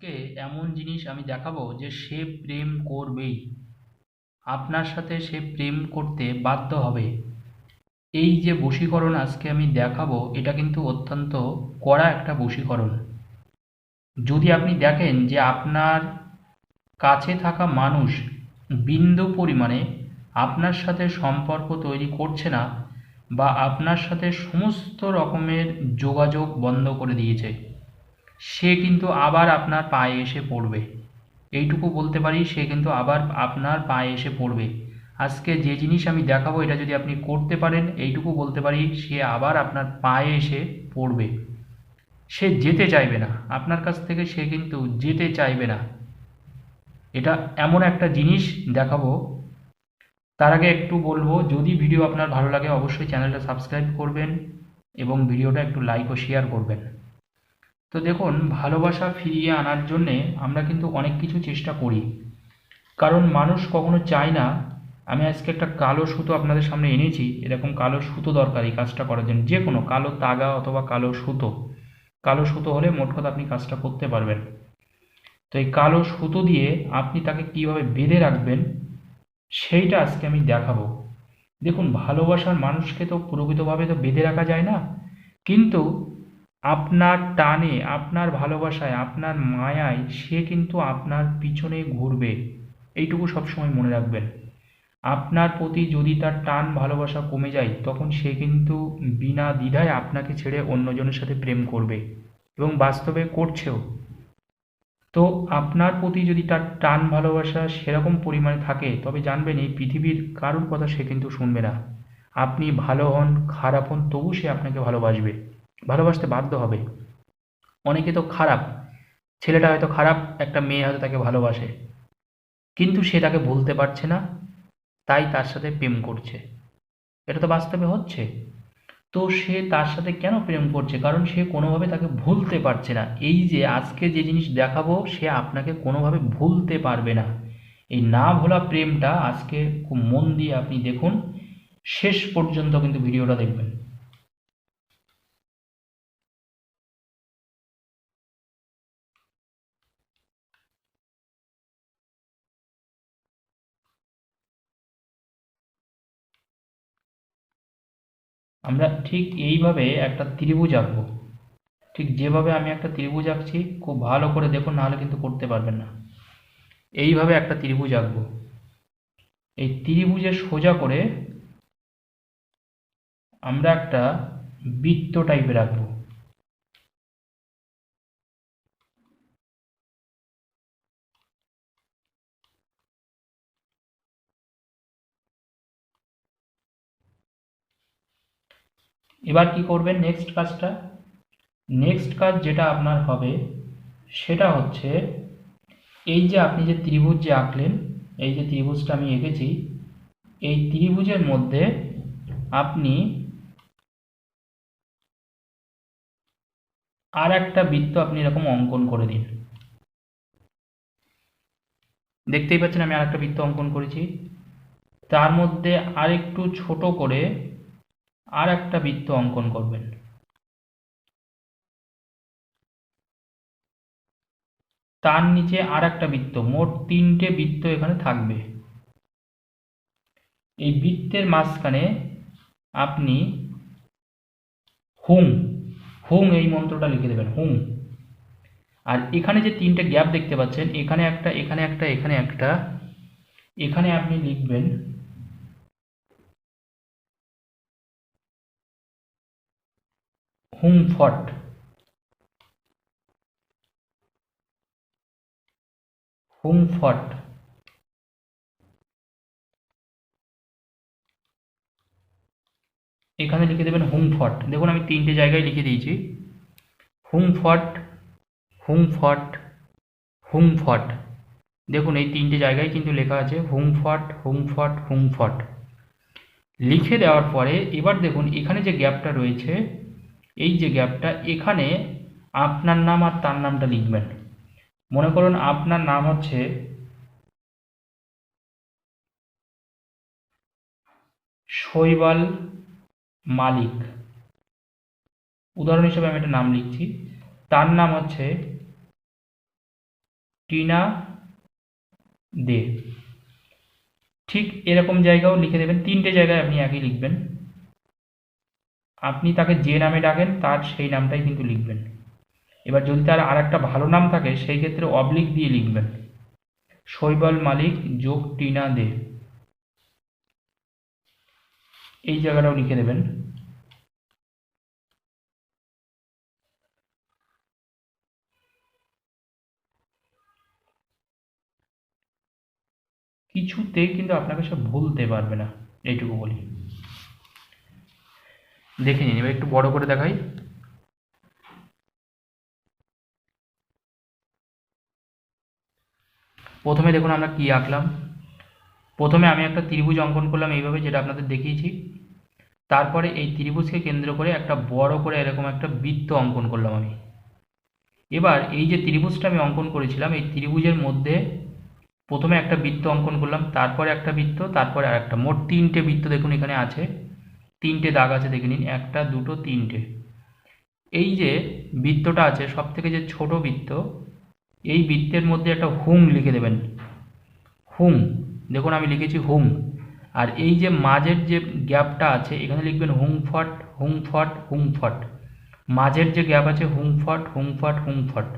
কে এমন জিনিস আমি দেখাবো যে সে প্রেম করবেই। আপনার সাথে সে প্রেম করতে বাধ্য হবে। এই যে বশীকরণ আজকে আমি দেখাবো, এটা কিন্তু অত্যন্ত কড়া একটা বশীকরণ। যদি আপনি দেখেন যে আপনার কাছে থাকা মানুষ বিন্দু পরিমাণে আপনার সাথে সম্পর্ক তৈরি করছে না বা আপনার সাথে সমস্ত রকমের যোগাযোগ বন্ধ করে দিয়েছে সে কিন্তু আবার আপনার পায়ে এসে পড়বে। এইটুকু বলতে পারি, সে কিন্তু আবার আপনার পায়ে এসে পড়বে। আজকে যে জিনিস আমি দেখাবো, এটা যদি আপনি করতে পারেন, এইটুকু বলতে পারি, সে আবার আপনার পায়ে এসে পড়বে। সে যেতে চাইবে না। আপনার কাছ থেকে সে কিন্তু যেতে চাইবে না। এটা এমন একটা জিনিস দেখাবো। তার আগে একটু বলব, যদি ভিডিও আপনার ভালো লাগে, অবশ্যই চ্যানেলটা সাবস্ক্রাইব করবেন এবং ভিডিওটা একটু লাইক ও শেয়ার করবেন। তো দেখুন, ভালোবাসা ফিরিয়ে আনার জন্যে আমরা কিন্তু অনেক কিছু চেষ্টা করি। কারণ মানুষ কখনো চায় না, আমি আজকে একটা কালো সুতো আপনাদের সামনে এনেছি, এরকম কালো সুতো দরকার এই কাজটা করার জন্য, যে কোনো কালো তাগা অথবা কালো সুতো। কালো সুতো হলে মোট কথা আপনি কাজটা করতে পারবেন। তো এই কালো সুতো দিয়ে আপনি তাকে কীভাবে বেঁধে রাখবেন, সেইটা আজকে আমি দেখাবো। দেখুন, ভালোবাসার মানুষকে তো প্রকৃতভাবে তো বেঁধে রাখা যায় না, কিন্তু আপনার টানে, আপনার ভালোবাসায়, আপনার মায়ায় সে কিন্তু আপনার পিছনে ঘুরবে। এইটুকু সবসময় মনে রাখবেন। আপনার প্রতি যদি তার টান ভালোবাসা কমে যায়, তখন সে কিন্তু বিনা দ্বিধায় আপনাকে ছেড়ে অন্যজনের সাথে প্রেম করবে এবং বাস্তবে করছেও। তো আপনার প্রতি যদি তার টান ভালোবাসা সেরকম পরিমাণে থাকে, তবে জানবেন এই পৃথিবীর কারোর কথা সে কিন্তু শুনবে না। আপনি ভালো হন, খারাপ হন, তবু সে আপনাকে ভালোবাসবে। ভালোবাসতে বাধ্য হবে। অনেকে তো খারাপ। ছেলেটা হয়তো খারাপ, একটা মেয়ে হয়তো তাকে ভালোবাসে। কিন্তু সে তাকে বলতে পারছে না, তাই তার সাথে প্রেম করছে। এটা তো বাস্তবে হচ্ছে। তো সে তার সাথে কেন প্রেম করছে? কারণ সে কোনোভাবে তাকে ভুলতে পারছে না। এই যে আজকে যে জিনিস দেখাবো, সে আপনাকে কোনোভাবে ভুলতে পারবে না। এই না ভোলা প্রেমটা আজকে খুব মন দিয়ে আপনি দেখুন। শেষ পর্যন্ত কিন্তু ভিডিওটা দেখবেন। আমরা ঠিক এইভাবে একটা ত্রিভুজ আঁকবো। ঠিক যেভাবে আমি একটা ত্রিভুজ আঁকছি, খুব ভালো করে দেখুন, নাহলে কিন্তু করতে পারবেন না। এইভাবে একটা ত্রিভুজ আঁকবো। এই ত্রিভুজে সোজা করে আমরা একটা বৃত্ত টাইপের আঁকবো। এবার কি করবেন নেক্সট কাজটা? নেক্সট কাজ যেটা আপনার হবে, সেটা হচ্ছে এই যে আপনি যে ত্রিভুজ যে আঁকলেন, এই যে ত্রিভুজটা আমি এঁকেছি, এই ত্রিভুজের মধ্যে আপনি আর একটা বৃত্ত আপনি এরকম অঙ্কন করে দিন। দেখতেই পাচ্ছেন আমি আর একটা বৃত্ত অঙ্কন করেছি। তার মধ্যে আরেকটু ছোট করে আর একটা বৃত্ত অঙ্কন করবেন। তার নিচে আর একটা বৃত্ত, মোট তিনটে বৃত্ত এখানে থাকবে। এই বৃত্তের মাঝখানে আপনি হুম হুম এই মন্ত্রটা লিখে দেবেন, হুম। আর এখানে যে তিনটে গ্যাপ দেখতে পাচ্ছেন, এখানে একটা এখানে একটা এখানে একটা, এখানে আপনি লিখবেন হুমফট। হুমফট। এখানে লিখে দেবেন হুম ফট দেখুন আমি তিনটে জায়গায় লিখে দিয়েছি। হুম ফট হুম ফট হুমফট হুমফট। দেখুন এই তিনটে জায়গায় কিন্তু লেখা আছে হুমফট হুমফট হুমফট। লিখে দেওয়ার পরে এবার দেখুন এখানে যে গ্যাপটা রয়েছে এই যে গ্যাপটা, এখানে আপনার নাম আর তার নামটা লিখবেন। মনে করুন আপনার নাম হচ্ছে শৈবাল মালিক। উদাহরণ হিসেবে আমি একটা নাম লিখছি। তার নাম হচ্ছে টিনা দে। ঠিক এরকম জায়গাও লিখে দেবেন। তিনটে জায়গায় আপনি একই লিখবেন। আপনি তাকে যে নামে ডাকেন, তার সেই নামটাই কিন্তু লিখবেন। এবার যদি তার আর একটা ভালো নাম থাকে, সেই ক্ষেত্রে অবলিক দিয়ে লিখবেন। শৈবাল মালিক যোগ টিনা দে। এই জায়গাটাও লিখে দেবেন। কিছুতে কিন্তু আপনাকে সে ভুলতে পারবে না, এইটুকু বলি। দেখে নিন, এবার একটু বড় করে দেখাই। প্রথমে দেখুন আমরা কি আঁকলাম। প্রথমে আমি একটা ত্রিভুজ অঙ্কন করলাম এইভাবে, যেটা আপনাদের দেখিয়েছি। তারপরে এই ত্রিভুজকে কেন্দ্র করে একটা বড় করে এরকম একটা বৃত্ত অঙ্কন করলাম আমি। এবার এই যে ত্রিভুজটা আমি অঙ্কন করেছিলাম, এই ত্রিভুজের মধ্যে প্রথমে একটা বৃত্ত অঙ্কন করলাম, তারপরে একটা বৃত্ত, তারপরে আর একটা মোট তিনটে বৃত্ত দেখুন এখানে আছে। তিনটে দাগ আছে, দেখে নিন, একটা, দুটো, তিনটে। এই যে বৃত্তটা আছে সব থেকে যে ছোট বৃত্ত, এই বৃত্তের মধ্যে একটা হুম লিখে দেবেন। হুম, দেখুন আমি লিখেছি হুম। আর এই যে মাঝের যে গ্যাপটা আছে, এখানে লিখবেন হুংফট হুংফট হুংফট মাঝের যে গ্যাপ আছে হুংফট হুংফট হুংফট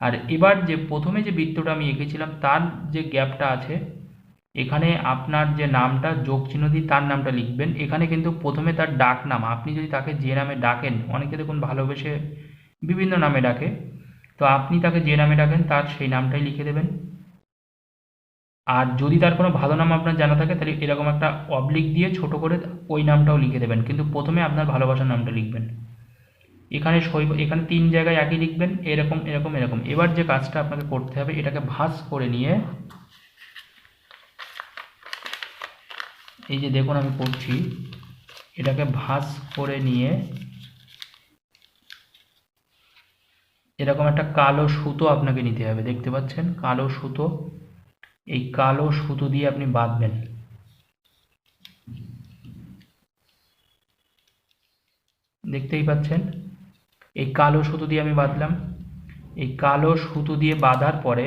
আর এবার যে প্রথমে যে বৃত্তটা আমি এঁকেছিলাম, তার যে গ্যাপটা আছে এখানে আপনার যে নামটা, যোগ চিহ্ন দিয়ে তার নামটা লিখবেন। এখানে কিন্তু প্রথমে তার ডাক নাম। আপনি যদি তাকে যে নামে ডাকেন, অনেকে দেখুন ভালোবেসে বিভিন্ন নামে ডাকে। তো আপনি তাকে যে নামে ডাকেন, তার সেই নামটাই লিখে দেবেন। আর যদি তার কোনো ভালো নাম আপনার জানা থাকে, তাহলে এরকম একটা অবলিক দিয়ে ছোট করে ওই নামটাও লিখে দেবেন। কিন্তু প্রথমে আপনার ভালোবাসার নামটা লিখবেন। এখানে শৈব, এখানে তিন জায়গায় একই লিখবেন। এরকম এরকম এরকম। এবার যে কাজটা আপনাকে করতে হবে, এটাকে ভাঁজ করে নিয়ে এই যে দেখুন আমি করছি এটাকে ভাঁজ করে নিয়ে এরকম একটা কালো সুতো আপনাকে নিতে হবে, দেখতে পাচ্ছেন? কালো সুতো, এই কালো সুতো দিয়ে আপনি বাঁধবেন। দেখতেই পাচ্ছেন? এই কালো সুতো দিয়ে আমি বাঁধলাম। এই কালো সুতো দিয়ে বাঁধার পরে,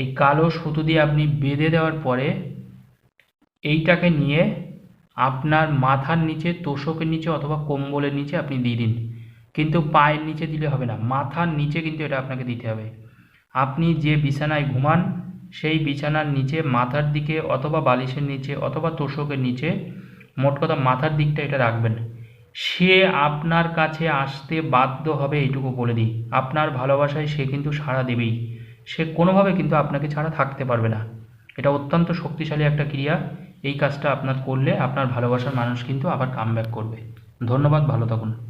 এই কালো সুতো দিয়ে আপনি বেঁধে দেওয়ার পরে এইটাকে নিয়ে আপনার মাথার নিচে, তোষকের নিচে অথবা কম্বলের নিচে আপনি দিয়ে দিন। কিন্তু পায়ের নিচে দিলে হবে না। মাথার নিচে কিন্তু এটা আপনাকে দিতে হবে। আপনি যে বিছানায় ঘুমান, সেই বিছানার নিচে, মাথার দিকে অথবা বালিশের নিচে অথবা তোষকের নিচে, মোট কথা মাথার দিকটা এটা রাখবেন। সে আপনার কাছে আসতে বাধ্য হবে এইটুকু বলে দিই। আপনার ভালোবাসায় সে কিন্তু সাড়া দেবেই। সে কোনোভাবে কিন্তু আপনাকে ছাড়া থাকতে পারবে না। এটা অত্যন্ত শক্তিশালী একটা ক্রিয়া। এই কাজটা আপনার করলে আপনার ভালোবাসার মানুষ কিন্তু আবার কাম করবে। ধন্যবাদ ভালো থাকুন।